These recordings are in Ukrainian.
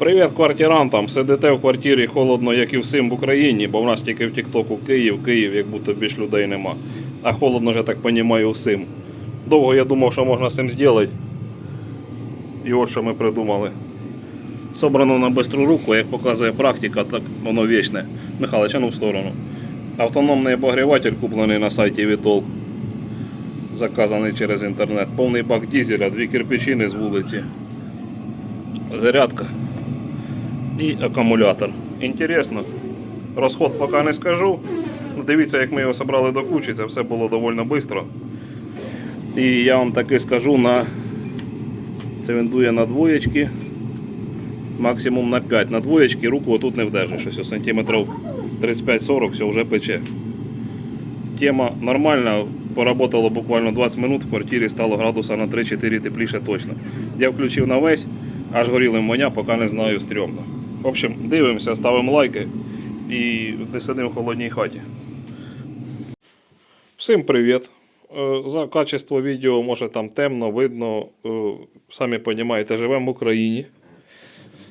Привіт квартирантам. Сидите в квартирі холодно, як і всім в Україні, бо в нас тільки в Тіктоку Київ, Київ, як будто більш людей нема. А холодно, я так розумію, всім. Довго я думав, що можна з цим зробити. І от що ми придумали. Собрано на бистру руку, як показує практика, так воно вічне. Михайлович, ну в сторону. Автономний обогріватель куплений на сайті Vitol. Заказаний через інтернет. Повний бак дізеля, дві кирпичини з вулиці. Зарядка і акумулятор. Інтересно. Розход поки не скажу. Дивіться, як ми його зібрали до кучі, це все було доволі швидко. І я вам таки скажу на. Це він дує на двоєчки. Максимум на 5. На двоєчки руку отут не вдержиш. Ось сантиметрів 35-40 все вже пече. Тема нормальна. Поработало буквально 20 минут, в квартирі стало градуса на 3-4 тепліше точно. Я включив на весь, аж горіли моня, поки не знаю, стрьомно. В общем, дивимося, ставимо лайки і не сидимо в холодній хаті. Всім привіт! Е, За качество відео може там темно, видно. Е, Самі розумієте, живемо в Україні.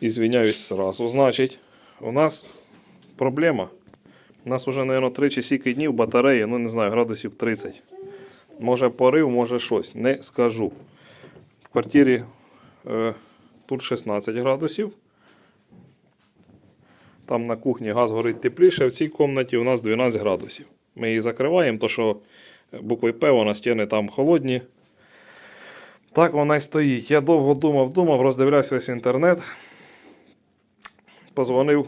І звиняюсь сразу. Значить, у нас проблема. У нас уже, мабуть, 3 чи сіки днів батареї, ну не знаю, градусів 30. Може порив, може щось. Не скажу. В квартирі е, тут 16 градусів. Там на кухні газ горить тепліше, в цій кімнаті у нас 12 градусів. Ми її закриваємо, то що буквою П вона стіни там холодні. Так вона й стоїть. Я довго думав, думав, роздивлявся весь інтернет. Позвонив,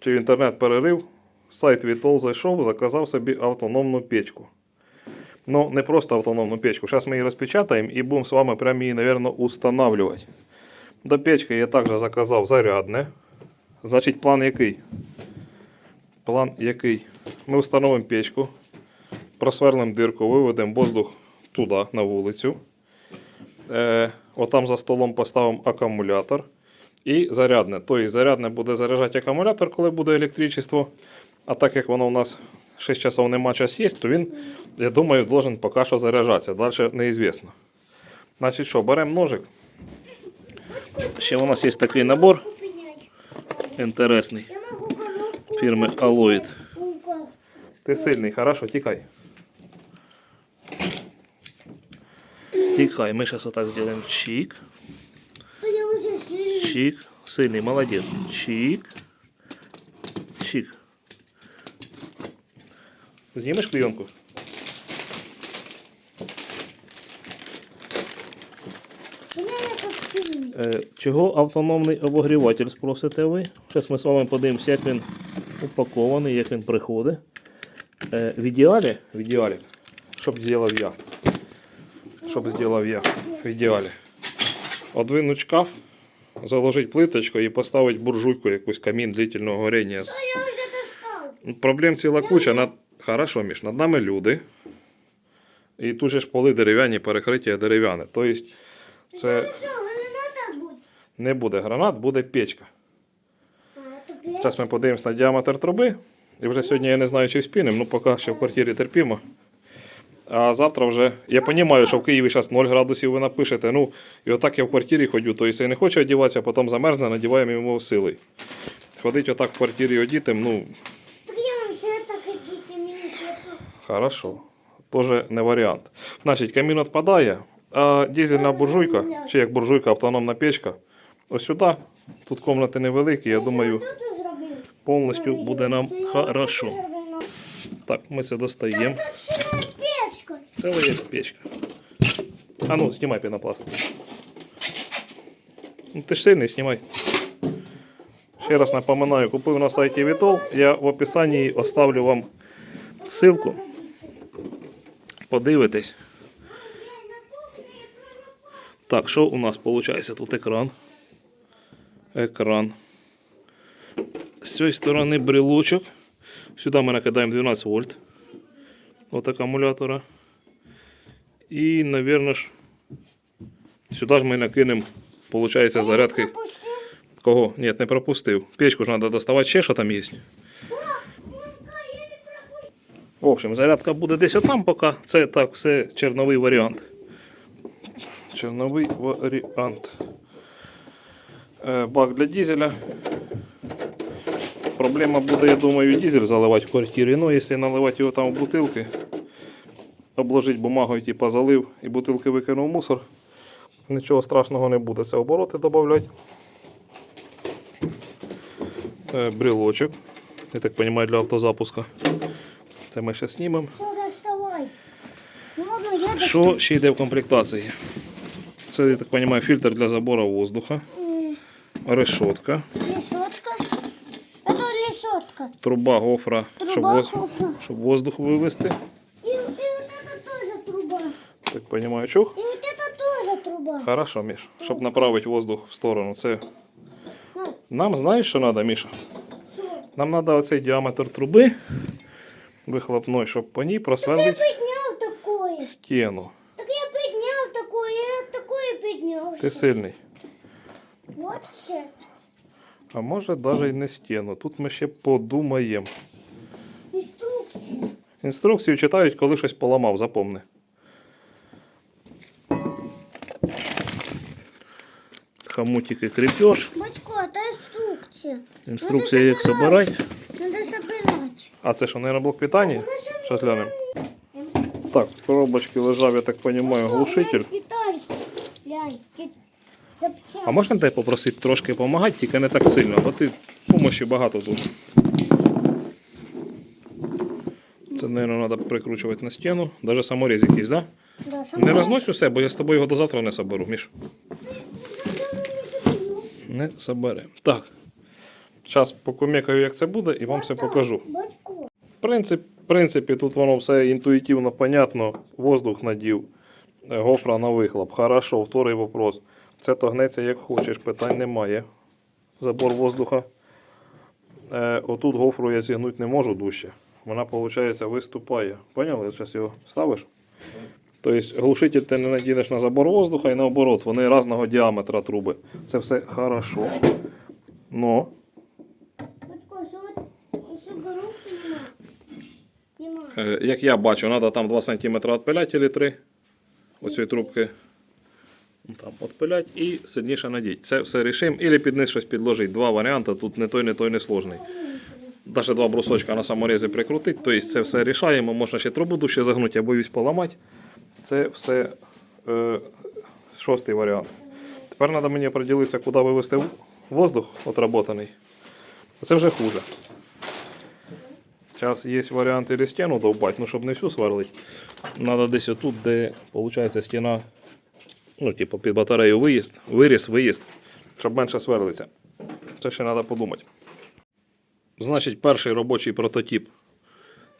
чи інтернет перерив. Сайт Vitol зайшов, заказав собі автономну печку. Ну, не просто автономну печку. Зараз ми її розпечатаємо і будемо з вами прямо її, мабуть, устанавливати. До печки я також заказав зарядне. Значить, план який? План який? Ми встановимо печку, просверлимо дирку, виведемо воздух туди, на вулицю. Е, отам за столом поставимо акумулятор і зарядне. Тобто зарядне буде заряджати акумулятор, коли буде електричество. А так як воно у нас 6 часов нема час є, то він, я думаю, должен поки що заряджатися. Далі неізвісно. Значить що, беремо ножик. Ще у нас є такий набор інтересний фірми упав. Ти сильний, хорошо, тікай. Тікай, ми зараз отак зробимо чик. Чик. Сильний, молодець. Чик. Чик. Знімеш клейонку? Я как сильный. Е, чого автономний обогріватель, спросите ви? Зараз ми з вами подивимося, як він упакований, як він приходить. Е, в ідеалі, в ідеалі, щоб зробив я. Щоб зробив я. В ідеалі. Одвинуть шкаф, заложить плиточку і поставити буржуйку, якусь камін длительного горіння. Проблем ціла куча. Над... Хорошо, Міш, над нами люди. І тут же ж поли дерев'яні, перекриття дерев'яне. Тобто це. Не буде гранат, буде печка. Зараз ми подивимось на діаметр труби. І вже сьогодні я не знаю, чи спінем, ну поки ще в квартирі терпімо. А завтра вже. Я розумію, що в Києві зараз 0 градусів ви напишете. Ну, і отак я в квартирі ходю, то якщо я не хочу одягатися, а потім замерзне, надіваємо йому силою. Ходить отак в квартирі одітим, ну, хорошо. Тоже не варіант. Значить, камін відпадає, а дизельна буржуйка, чи як буржуйка, автономна печка, ось сюди. Тут кімнати невеликі, я думаю, повністю буде нам хорошо. Так, ми це достаємо. Це. Целая є печка. А ну, знімай пенопласт. Ну ти ж сильний, знімай. Ще раз напоминаю, купив на сайті Vitol. Я в описанні оставлю вам ссылку. Подивитесь. Так, що у нас виходить? Тут екран. Екран. З цієї сторони брелочок. Сюди ми накидаємо 12 вольт от акумулятора. І, мабуть, ж, сюди ж ми накинемо, виходить, зарядки. Кого? Ні, не пропустив. Печку ж треба доставати ще, що там є. В общем, зарядка буде десь отам поки. Це так, все черновий варіант. Черновий варіант. Е, Бак для дизеля. Проблема буде, я думаю, дизель заливати в квартирі. Ну, якщо наливати його там в бутилки, обложити бумагою, типа залив і бутилки викинув мусор. Нічого страшного не буде. Це обороти додати. Е, Брелочок. Я так розумію, для автозапуска. Це ми ще знімемо. Доставай. Ну, Що ще йде в комплектації? Це, я так розумію, фільтр для забору воздуха, решетка, Решетка. Это решетка. труба гофра, Труба щоб, воз- гофра. щоб воздух вивести. И, и вот это тоже труба. Так розумію, чух? И вот это тоже труба. Хорошо, Міш. Щоб направити воздух в сторону. Це Ну, нам знаєш, що треба, Міша? всё. Нам треба оцей діаметр труби вихлопної, щоб по ній Я просверлити поднял такое. стіну. Так я поднял такое, я такое поднял. Ти сильний. А може навіть і не стіну. Тут ми ще подумаємо. Инструкция. Інструкцію читають, коли щось поламав, запомни. Хомутики кріпеж. Батько, это инструкция. Інструкція, як собирати. Надо собирать. А це що, не блок питання? Що глянемо? Так, в коробочці лежав, я так розумію, глушитель. А можна тебе попросити трошки допомагати, тільки не так сильно, бо ти помощі багато тут. Це, мабуть, треба прикручувати на стіну. Навіть саморіз якийсь, так? Да, Да? Не рознось усе, бо я з тобою його до завтра не соберу, Міш. Не соберемо. Так. Зараз покумекаю, як це буде, і вам все покажу. Батько. Принцип, в принципі, тут воно все інтуїтивно понятно. Воздух надів, гофра на вихлоп. Хорошо, вторий вопрос. Це то гнеться як хочеш, питань немає. Забор воздуха. Е, отут гофру я зігнути не можу дужче. Вона, виходить, виступає. Поняли? Зараз його ставиш. Тобто глушитель ти не надінеш на забор воздуха і наоборот, вони різного діаметра труби. Це все хорошо. Но. Е, Як я бачу, треба там 2 см відпиляти чи 3 оцієї трубки. Ну, Там відпилять і сильніше надіть. Це все рішимо. Ілі під низ щось підложить. Два варіанти. Тут не той, не той, не сложний. Навіть два брусочка на саморізі прикрутити. Тобто це все рішаємо. Можна ще трубу дужче загнути, я боюсь поламати. Це все е, шостий варіант. Тепер треба мені приділитися, куди вивести воздух отработаний. Це вже хуже. Зараз є варіант или стіну довбати, ну щоб не всю сверлити. Треба десь отут, де виходить стіна, ну, типу, під батарею виїзд, виріс, виїзд, щоб менше сверлиться. Це ще треба подумати. Значить, перший робочий прототип.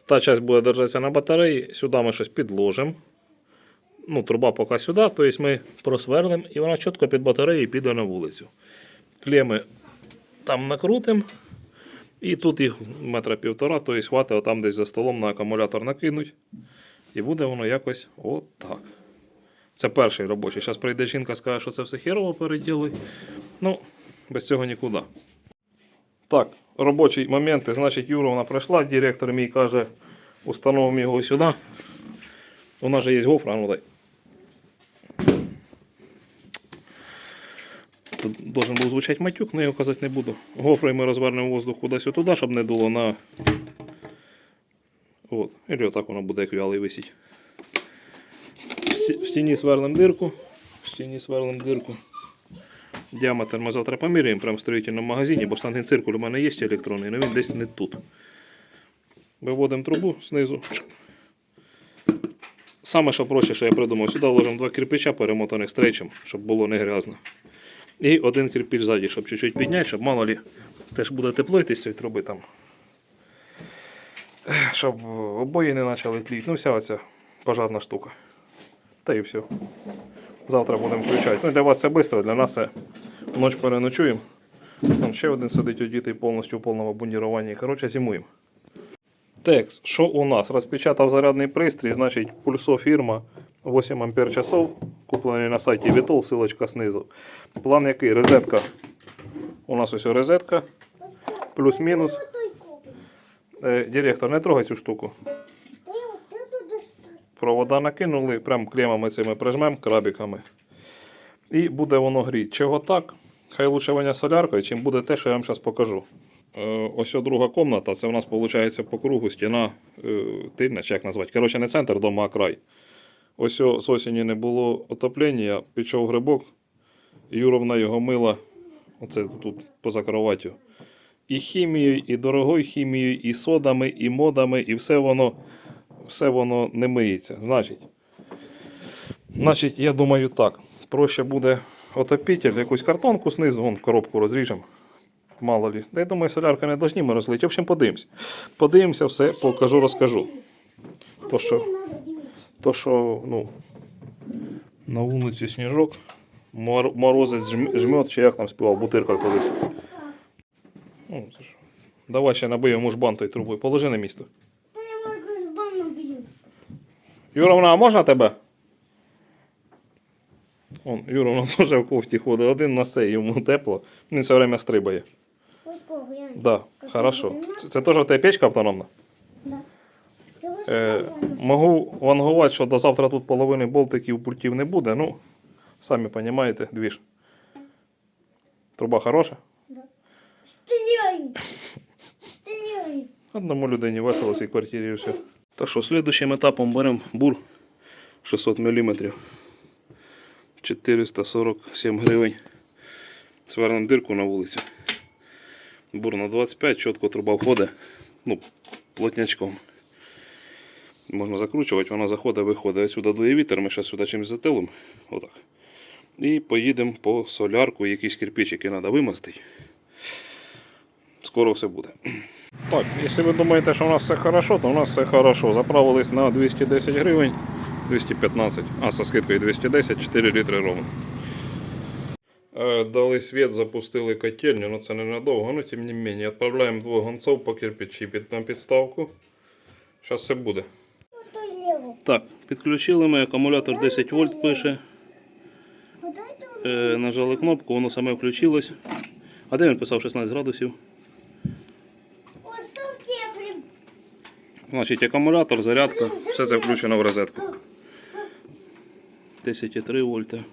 Та часть буде держатися на батареї, сюди ми щось підложимо. Ну, труба поки сюди, тобто ми просверлимо і вона чітко під батареєю піде на вулицю. Клеми там накрутимо. І тут їх метра півтора, тобто хватить там десь за столом на акумулятор накинуть. І буде воно якось отак. Це перший робочий. Зараз прийде жінка, скаже, що це все херово переділи. Ну, без цього нікуди. Так, робочі моменти. Значить, Юровна прийшла, директор мій каже, установимо його сюди. У нас же є гофра, ну дай. Тут должен був звучати матюк, але я його казати не буду. Гофрою ми розвернемо воздух кудись туди, щоб не дуло на. От. І отак воно буде як вялий висіть. В сті- В стіні сверлим дирку. В стіні сверлим дирку. Діаметр ми завтра поміряємо прямо в строїтельному магазині, бо штангенциркуль у мене є електронний, але він десь не тут. Виводимо трубу знизу. Саме що проще, що я придумав, сюди вложимо два кирпича, перемотаних стрейчем, щоб було не грязно. І один кирпич ззаді, щоб чуть-чуть підняти, щоб мало лі, це ж буде тепло йти з цієї труби там. Щоб обої не почали тліти. Ну, вся оця пожарна штука. Та і все. Завтра будемо включати. Ну, для вас це швидко, для нас це ніч переночуємо. Вон ще один сидить одітий повністю в повному бундіруванні. Коротше, зимуємо. Текст. Що у нас? Розпечатав зарядний пристрій, значить пульсо фірма 8 ампер часов. Куплений на сайті Vitol, ссылочка знизу. План який? Розетка. У нас ось розетка. Плюс-мінус. Копий. Е, директор, не трогай цю штуку. Провода накинули, прям клемами цими прижмемо крабіками. І буде воно гріти. Чого так? Хай лучше воня соляркою, чим буде те, що я вам зараз покажу. Е, ось друга комната, це у нас виходить по кругу стіна е, тильна, чи як назвати. Коротше, не центр дома, а край. Ось з осені не було отоплення, пішов грибок, Юровна його мила, оце тут поза кроваттю. І хімією, і дорогою хімією, і содами, і модами, і все воно, все воно не миється. Значить, значить, я думаю так. Проще буде отопітель, якусь картонку знизу, вон коробку розріжемо. Мало лі. Я думаю, солярка не должні ми розлити. В общем, подивимось. Подивимося, все, покажу, розкажу. То, що, то, що ну, на вулиці сніжок, мор- морозець жм- жмет, чи як там співав, бутирка колись. Ну. Давай ще набиємо жбан той трубою. Положи на місто. Та я можу з баном б'ю. Юровна, а можна тебе? Он, Юровна теж в кофті ходить, один на сей, йому тепло. Він все время стрибає. Да, хорошо. Це, це теж в тебе печка автономна? Да. Е, можу вангувати, що до завтра тут половини болтиків пультів не буде. Ну, самі розумієте, двіж. Труба хороша. Стріляй! Стріляй! Одному людині весело в цій квартирі і все. Так що, слідуючим етапом беремо бур 600 мм. 447 гривень. Свернемо дирку на вулицю. Бур на 25, чітко труба входить. Ну, плотнячком. Можна закручувати, вона заходить, виходить. Сюди дує вітер, ми зараз сюди чимось затилимо. Отак. І поїдемо по солярку, якісь кирпичики треба вимастити. Скоро все буде. Так, якщо ви думаєте, що у нас все хорошо, то у нас все хорошо. Заправились на 210 гривень, 215, а со скидкою 210, 4 літри ровно. Е, Дали світ, запустили котельню, ну це ненадовго, але тим не менше. Відправляємо двох гонців по кирпичі під, на підставку. Зараз все буде. Так, підключили ми, акумулятор 10 вольт пише. Е, нажали кнопку, воно саме включилось. А де він писав 16 градусів? Ось там теплі. Значить, акумулятор, зарядка, все це включено в розетку. 10,3 вольта.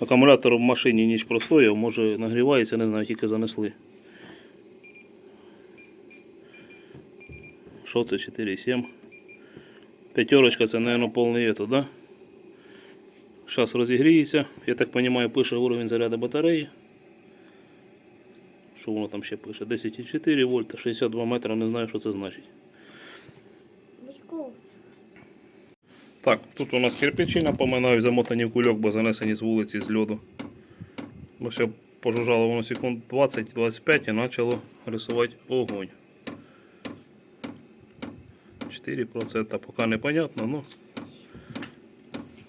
Акумулятор в машині ніч простояв, може нагрівається, не знаю, тільки занесли. Що це 4,7? П'ятерочка це, мабуть, повний ето, да? Зараз розігріється. Я так розумію, пише уровень заряду батареї. Що воно там ще пише? 10,4 вольта, 62 метри, не знаю, що це значить. Так, тут у нас кирпичі, напоминаю, замотані в кульок, бо занесені з вулиці з льоду. Бо все пожужжало воно секунд 20-25 і почало рисувати огонь. 4% поки непонятно, ну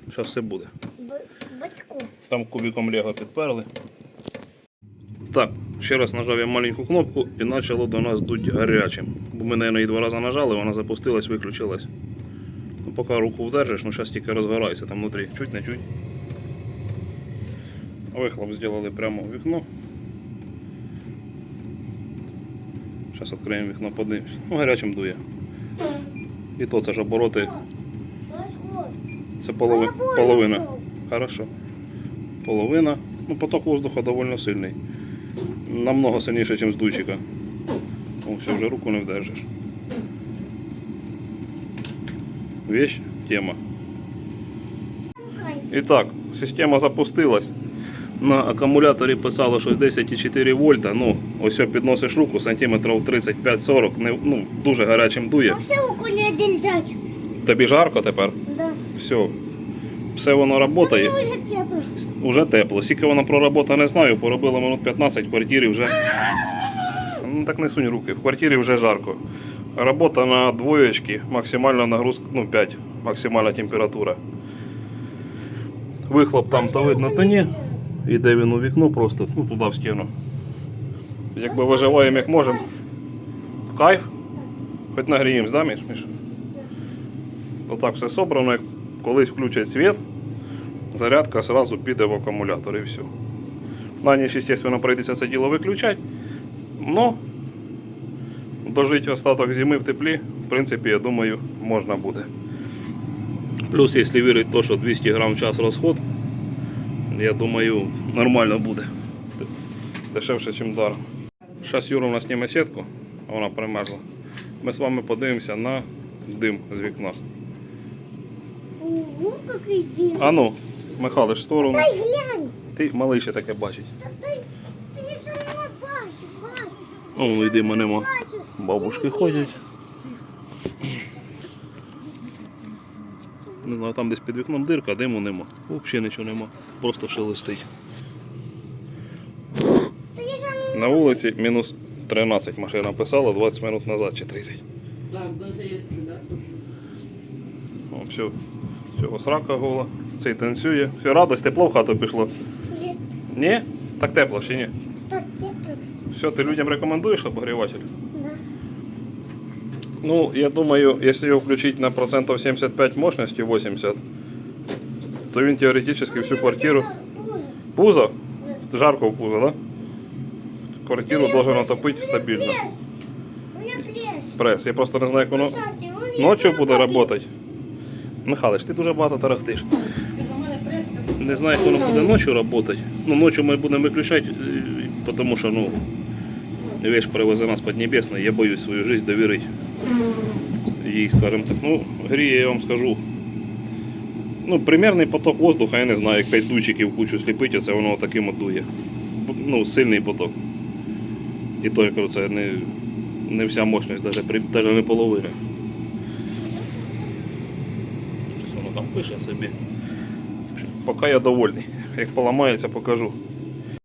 зараз все буде. Там кубиком Лего підперли. Так, ще раз нажав я маленьку кнопку і почало до нас дуть гарячим. Бо ми, мабуть, її два рази нажали, вона запустилась, виключилась. Ну, поки руку вдержиш, ну зараз тільки розгорається там внутрі. Чуть не чуть. Вихлоп зробили прямо в вікно. Зараз відкриємо вікно, подивимось. Ну, гарячим дує. І то це ж обороти, це полови, половина. Хорошо. Половина. Ну, поток воздуха довольно сильний. Намного сильніше, ніж з дуйчика. О, все, вже руку не вдержиш. Вещь, тема. Кайф. І так, система запустилась. На акумуляторі писало щось 10,4 вольта. Ну, ось підносиш руку сантиметрів 35-40, не, ну, дуже гарячим дує. А все око не дільтать. Тобі жарко тепер? Да. Все. Все воно працює. Мені вже тепло. Уже тепло. Скільки вона проработа, не знаю. Поробила минут 15 в квартирі вже. Ну так не сунь руки. В квартирі вже жарко. Робота на двоєчки, максимальна нагрузка, ну 5, максимальна температура. Вихлоп там то видно, то ні. Іде він у вікно просто, ну туди в стіну. Якби виживаємо як можемо. Кайф. Хоч нагріємось, да, Міш? Міш? То так все собрано, як колись включать світ, зарядка одразу піде в акумулятор і все. На ніч, звісно, прийдеться це діло виключати. Но дожити остаток зими в теплі, в принципі, я думаю, можна буде. Плюс, якщо вірити, то, що 200 грам в час розход, я думаю, нормально буде. дешевше, ніж даром. Зараз Юра у нас зніме сітку, а вона примерзла. Ми з вами подивимося на дим з вікна. Ого, какой дым. А ну, Михайлович, в сторону. Дай глянь. Ти малий ще таке бачить. Та дай, ти не бачу, бачу, О, йдемо нема. Бабушки ходять. Не знаю, там десь під вікном дирка, диму нема. Взагалі нічого нема. Просто шелестить. На вулиці мінус 13 машина писала 20 минут назад чи 30. Так? О, все. Всього срака гола. Цей танцює. Все, радость, тепло в хату пішло. Ні. Ні? Так тепло чи ні? Так, тепло. Все, ти людям рекомендуєш обогріватель? Ну, я думаю, если его включить на процентов 75 мощности, 80, то він теоретически всю квартиру... Пузо. Жарко в пузо, да? Квартиру должен отопить стабильно. Прес. Я просто не знаю, як воно ночью буде працювати. Михайлович, ти дуже багато тарахтиш. Не знаю, як воно буде ночью працювати. Ну, ночью ми будемо виключати, е, тому що, ну, вещь привезе нас Поднебесной, я боюсь свою жизнь довірити їй, скажімо так. Ну, гріє, я вам скажу. Ну, примерний поток воздуха, я не знаю, як 5 дучиків кучу сліпить, це воно таким дує. Ну, сильний поток. І то, я кажу, це не, не вся мощність, навіть, навіть не половина. Щось воно там пише собі. Поки я довольний. Як поламається, покажу.